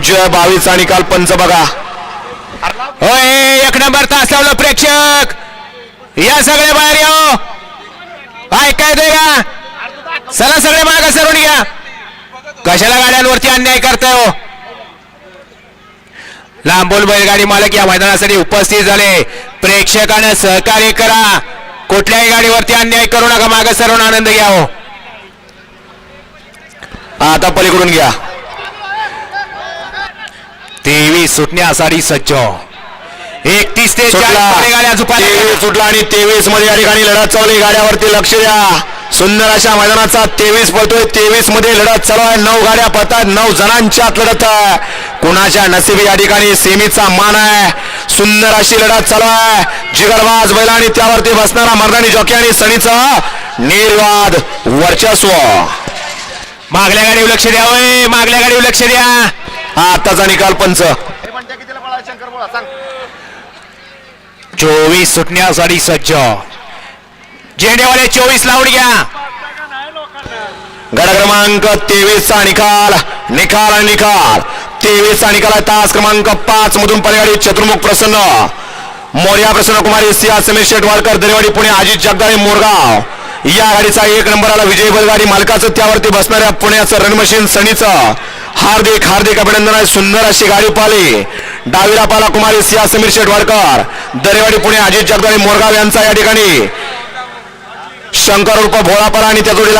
राज्य बावीसचा निकाल पंच बघा. होय एक नंबर तास लावलं प्रेक्षक. या सगळे बाहेर या ऐकाय दे का चला सगळे मागे सरून घ्या. कशाला गाड्यांवरती अन्याय करताय हो? लांबोल बैलगाडी मालक या मैदानासाठी उपस्थित झाले. प्रेक्षकानं सहकार्य करा. कुठल्याही गाडीवरती अन्याय करू नका. मागे सरून आनंद घ्या हो. आता पलीकडून घ्या. तेवीस सुटण्यासाठी सज्ज. एकतीस ते गाड्या सुटला. आणि तेवीसमध्ये या ठिकाणी लढत चालू आहे. गाड्यावरती लक्ष द्या. सुंदर अशा मैदानाचा तेवीस पळतोय. तेवीसमध्ये लढत चालू आहे. नऊ गाड्या पळतात. नऊ जणांच्यात लढत आहे. कुणाच्या नशिबी या ठिकाणी सेमीचा मान आहे. सुंदर अशी लढत चालू आहे. जिगरबाज बैल आणि त्यावरती बसणारा मर्दानी जॉकी आणि सणीचा निर्वाद वर्चस्व. मागल्या गाडीवर लक्ष द्या मागल्या गाडीवर लक्ष द्या. आताचा निकाल पंच. चोवीस सुटण्यासाठी सज्ज. झेंडेवाले चोवीस लावून घ्या. गड क्रमांक तेवीस चा निकाल. निकाल आणि निकाल. तेवीस चा निकाल आहे तास क्रमांक पाच मधून पलीकडे चतुर्मुख प्रसन्न. मोर्या प्रसन्न कुमारी सिया समीर शेटवाडकर दरेवाडी पुणे अजित जगदाळे मोरगाव. या गाडीचा एक नंबर आला विजय बैलगाडी मालकाचं त्यावरती बसणाऱ्या पुण्याचं रणमशीन सणीचं हार्दिक हार्दिक अभिनंदन आहे. सुंदर अशी गाडी पाली डावीला पाला कुमारी सिया समीर शेटवाडकर दरेवाडी पुणे अजित जगदाळे मोरगाव यांचा या ठिकाणी शंकर उर्फ भोळापाला आणि त्या जोडीला